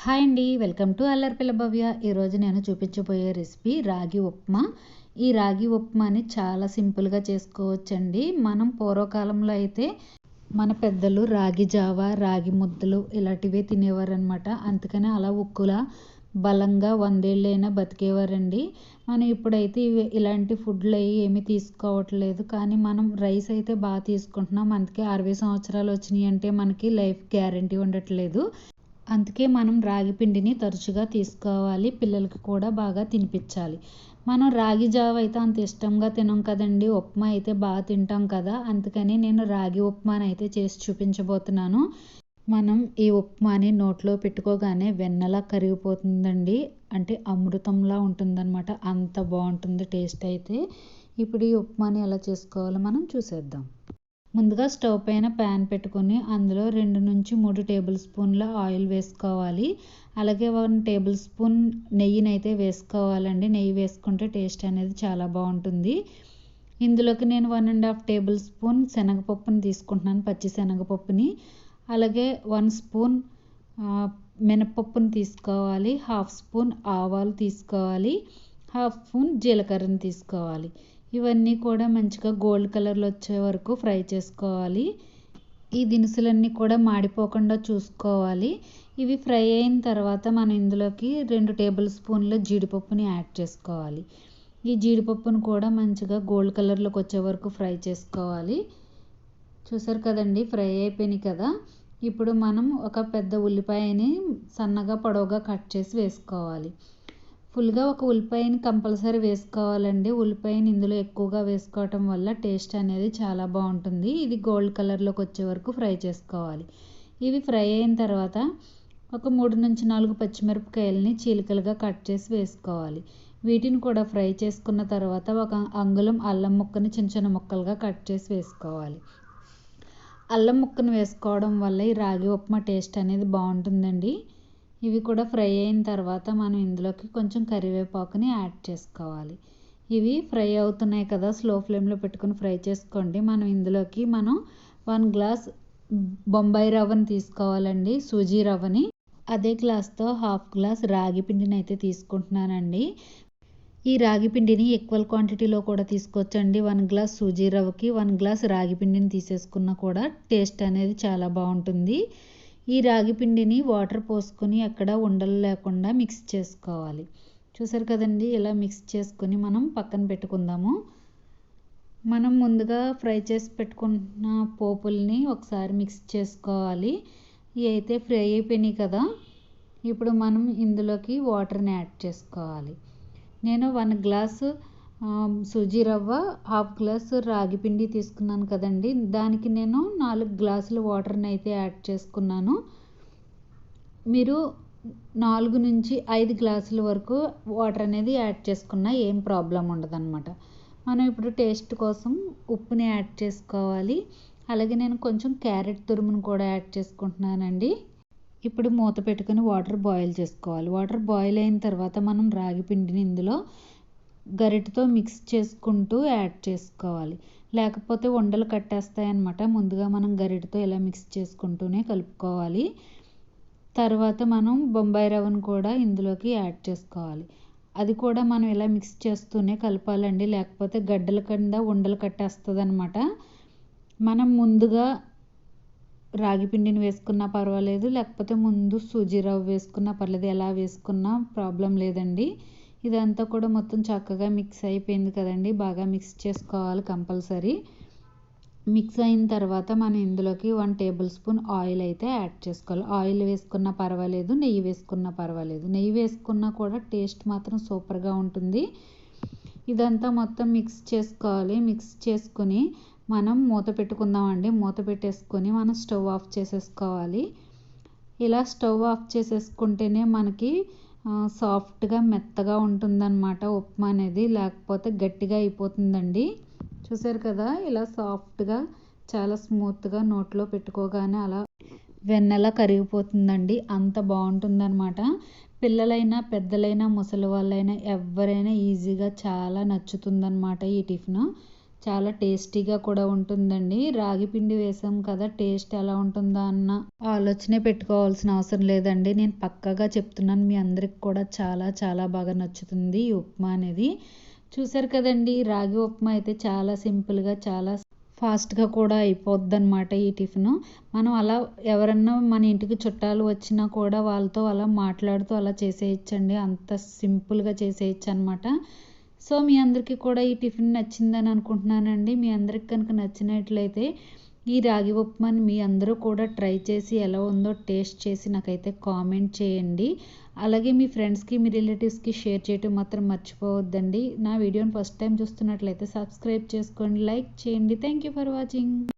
Hi అండి welcome to అల్లరిపిల్ల భవ్య. ఈరోజు నేను చూపించబోయే రెసిపీ రాగి ఉప్మా. ఈ రాగి ఉప్మాని చాలా సింపుల్గా చేసుకోవచ్చండి. మనం పూర్వకాలంలో అయితే మన పెద్దలు రాగి జావ రాగి ముద్దలు ఇలాంటివే తినేవారు అనమాట అందుకని అలా ఉక్కులా బలంగా వందేళ్ళైనా బతికేవారండి. మనం ఇప్పుడైతే ఇలాంటి ఫుడ్లు అవి ఏమీ తీసుకోవట్లేదు. కానీ మనం రైస్ అయితే బాగా తీసుకుంటున్నాం. అందుకే అరవై సంవత్సరాలు వచ్చినాయి అంటే మనకి లైఫ్ గ్యారంటీ ఉండట్లేదు. అందుకే మనం రాగి పిండిని తరచుగా తీసుకోవాలి. పిల్లలకి కూడా బాగా తినిపించాలి. మనం రాగి జావ అయితే అంత ఇష్టంగా తినం కదండి. ఉప్మా అయితే బాగా తింటాం కదా. అందుకని నేను రాగి ఉప్మాని అయితే చేసి చూపించబోతున్నాను. మనం ఈ ఉప్మాని నోట్లో పెట్టుకోగానే వెన్నలా కరిగిపోతుందండి. అంటే అమృతంలా ఉంటుందన్నమాట. అంత బాగుంటుంది టేస్ట్ అయితే. ఇప్పుడు ఈ ఉప్మాని ఎలా చేసుకోవాలో మనం చూసేద్దాం. ముందుగా స్టవ్ పైన ప్యాన్ పెట్టుకొని అందులో రెండు నుంచి మూడు టేబుల్ స్పూన్ల ఆయిల్ వేసుకోవాలి. అలాగే వన్ టేబుల్ స్పూన్ నెయ్యిని అయితే వేసుకోవాలండి. నెయ్యి వేసుకుంటే టేస్ట్ అనేది చాలా బాగుంటుంది. ఇందులోకి నేను one and half table spoon శనగపప్పుని తీసుకుంటున్నాను పచ్చి శనగపప్పుని. అలాగే వన్ స్పూన్ మినపప్పుని తీసుకోవాలి. హాఫ్ స్పూన్ ఆవాలు తీసుకోవాలి. హాఫ్ స్పూన్ జీలకర్రని తీసుకోవాలి. ఇవన్నీ కూడా మంచిగా గోల్డ్ కలర్లో వచ్చే వరకు ఫ్రై చేసుకోవాలి. ఈ దినుసులన్నీ కూడా మాడిపోకుండా చూసుకోవాలి. ఇవి ఫ్రై అయిన తర్వాత మనం ఇందులోకి రెండు టేబుల్ స్పూన్ల జీడిపప్పుని యాడ్ చేసుకోవాలి. ఈ జీడిపప్పును కూడా మంచిగా గోల్డ్ కలర్లోకి వచ్చే వరకు ఫ్రై చేసుకోవాలి. చూసారు కదండి ఫ్రై అయిపోయినాయి కదా. ఇప్పుడు మనం ఒక పెద్ద ఉల్లిపాయని సన్నగా పొడవుగా కట్ చేసి వేసుకోవాలి. ఫుల్గా ఒక ఉల్లిపాయని కంపల్సరీ వేసుకోవాలండి. ఉల్లిపాయని ఇందులో ఎక్కువగా వేసుకోవటం వల్ల టేస్ట్ అనేది చాలా బాగుంటుంది. ఇది గోల్డ్ కలర్లోకి వచ్చే వరకు ఫ్రై చేసుకోవాలి. ఇవి ఫ్రై అయిన తర్వాత ఒక మూడు నుంచి నాలుగు పచ్చిమిరపకాయలని చీలికలుగా కట్ చేసి వేసుకోవాలి. వీటిని కూడా ఫ్రై చేసుకున్న తర్వాత ఒక అంగుళం అల్లం ముక్కని చిన్న చిన్న ముక్కలుగా కట్ చేసి వేసుకోవాలి. అల్లం ముక్కను వేసుకోవడం వల్ల ఈ రాగి ఉప్మా టేస్ట్ అనేది బాగుంటుందండి. ఇవి కూడా ఫ్రై అయిన తర్వాత మనం ఇందులోకి కొంచెం కరివేపాకుని యాడ్ చేసుకోవాలి. ఇవి ఫ్రై అవుతున్నాయి కదా స్లో ఫ్లేమ్లో పెట్టుకుని ఫ్రై చేసుకోండి. మనం ఇందులోకి మనం వన్ గ్లాస్ బొంబాయి రవ్వని తీసుకోవాలండి సూజీ రవ్వని. అదే గ్లాస్తో హాఫ్ గ్లాస్ రాగి పిండిని అయితే తీసుకుంటున్నానండి. ఈ రాగి పిండిని ఈక్వల్ క్వాంటిటీలో కూడా తీసుకోవచ్చండి. వన్ గ్లాస్ సూజీ రవ్వకి వన్ గ్లాస్ రాగి పిండిని తీసేసుకున్నా కూడా టేస్ట్ అనేది చాలా బాగుంటుంది. ఈ రాగి పిండిని వాటర్ పోసుకొని అక్కడ ఉండలు లేకుండా మిక్స్ చేసుకోవాలి. చూసారు కదండి? ఇలా మిక్స్ చేసుకొని మనం పక్కన పెట్టుకుందాము. మనం ముందుగా ఫ్రై చేసి పెట్టుకున్న పోపుల్ని ఒకసారి మిక్స్ చేసుకోవాలి. ఇవి అయితే ఫ్రై అయిపోయినాయి కదా. ఇప్పుడు మనం ఇందులోకి వాటర్ని యాడ్ చేసుకోవాలి. నేను వన్ గ్లాసు సూజీ రవ్వ హాఫ్ గ్లాస్ రాగి పిండి తీసుకున్నాను కదండి. దానికి నేను నాలుగు గ్లాసులు వాటర్ని అయితే యాడ్ చేసుకున్నాను. మీరు నాలుగు నుంచి ఐదు గ్లాసుల వరకు వాటర్ అనేది యాడ్ చేసుకున్నా ఏం ప్రాబ్లం ఉండదన్నమాట. మనం ఇప్పుడు టేస్ట్ కోసం ఉప్పుని యాడ్ చేసుకోవాలి. అలాగే నేను కొంచెం క్యారెట్ తురుమును కూడా యాడ్ చేసుకుంటున్నానండి. ఇప్పుడు మూత పెట్టుకుని వాటర్ బాయిల్ చేసుకోవాలి. వాటర్ బాయిల్ అయిన తర్వాత మనం రాగి పిండిని ఇందులో గరిటతో మిక్స్ చేసుకుంటూ యాడ్ చేసుకోవాలి. లేకపోతే ఉండలు కట్టేస్తాయి అన్నమాట ముందుగా మనం గరిటతో ఇలా మిక్స్ చేసుకుంటూనే కలుపుకోవాలి. తర్వాత మనం బొంబాయి రవ్వను కూడా ఇందులోకి యాడ్ చేసుకోవాలి. అది కూడా మనం ఇలా మిక్స్ చేస్తూనే కలపాలండి. లేకపోతే గడ్డల కింద ఉండలు కట్టేస్తుంది అనమాట మనం ముందుగా రాగి పిండిని వేసుకున్నా పర్వాలేదు. లేకపోతే ముందు సూజీ రవ్వ వేసుకున్నా పర్లేదు. ఎలా వేసుకున్నా ప్రాబ్లం లేదండి. ఇదంతా కూడా మొత్తం చక్కగా మిక్స్ అయిపోయింది కదండి. బాగా మిక్స్ చేసుకోవాలి కంపల్సరీ. మిక్స్ అయిన తర్వాత మనం ఇందులోకి వన్ టేబుల్ స్పూన్ ఆయిల్ అయితే యాడ్ చేసుకోవాలి. ఆయిల్ వేసుకున్నా పర్వాలేదు నెయ్యి వేసుకున్నా పర్వాలేదు. నెయ్యి వేసుకున్నా కూడా టేస్ట్ మాత్రం సూపర్గా ఉంటుంది. ఇదంతా మొత్తం మిక్స్ చేసుకోవాలి. మిక్స్ చేసుకొని మనం మూత పెట్టుకుందామండి. మూత పెట్టేసుకొని మనం స్టవ్ ఆఫ్ చేసేసుకోవాలి. ఇలా స్టవ్ ఆఫ్ చేసేసుకుంటేనే మనకి సాఫ్ట్గా మెత్తగా ఉంటుందన్నమాట ఉప్మా అనేది లేకపోతే గట్టిగా అయిపోతుందండి. చూసారు కదా ఇలా సాఫ్ట్గా చాలా స్మూత్గా నోట్లో పెట్టుకోగానే అలా వెన్నెలా కరిగిపోతుందండి. అంత బాగుంటుందన్నమాట. పిల్లలైనా పెద్దలైనా ముసలి వాళ్ళైనా ఎవరైనా ఈజీగా చాలా నచ్చుతుందన్నమాట ఈ టిఫిన్. చాలా టేస్టీగా కూడా ఉంటుందండి. రాగి పిండి వేసాం కదా టేస్ట్ ఎలా ఉంటుందా అన్న ఆలోచనే పెట్టుకోవాల్సిన అవసరం లేదండి. నేను పక్కగా చెప్తున్నాను మీ అందరికి కూడా చాలా చాలా బాగా నచ్చుతుంది ఈ ఉప్మా అనేది. చూసారు కదండి రాగి ఉప్మా అయితే చాలా సింపుల్గా చాలా ఫాస్ట్గా కూడా అయిపోద్ది అనమాట ఈ టిఫిన్. మనం అలా ఎవరన్నా మన ఇంటికి చుట్టాలు వచ్చినా కూడా వాళ్ళతో అలా మాట్లాడుతూ అలా చేసేయచ్చండి. అంత సింపుల్గా చేసేయచ్చు అనమాట సో మీ అందరికీ కూడా ఈ టిఫిన్ నచ్చిందని అనుకుంటున్నానండి. మీ అందరికి కనుక నచ్చినట్లయితే ఈ రాగి ఉప్మాని మీ అందరూ కూడా ట్రై చేసి ఎలా ఉందో టేస్ట్ చేసి నాకైతే కామెంట్ చేయండి. అలాగే మీ ఫ్రెండ్స్కి మీ రిలేటివ్స్కి షేర్ చేయటం మాత్రం మర్చిపోవద్దండి. నా వీడియోని ఫస్ట్ టైం చూస్తున్నట్లయితే సబ్స్క్రైబ్ చేసుకోండి లైక్ చేయండి. Thank you for watching.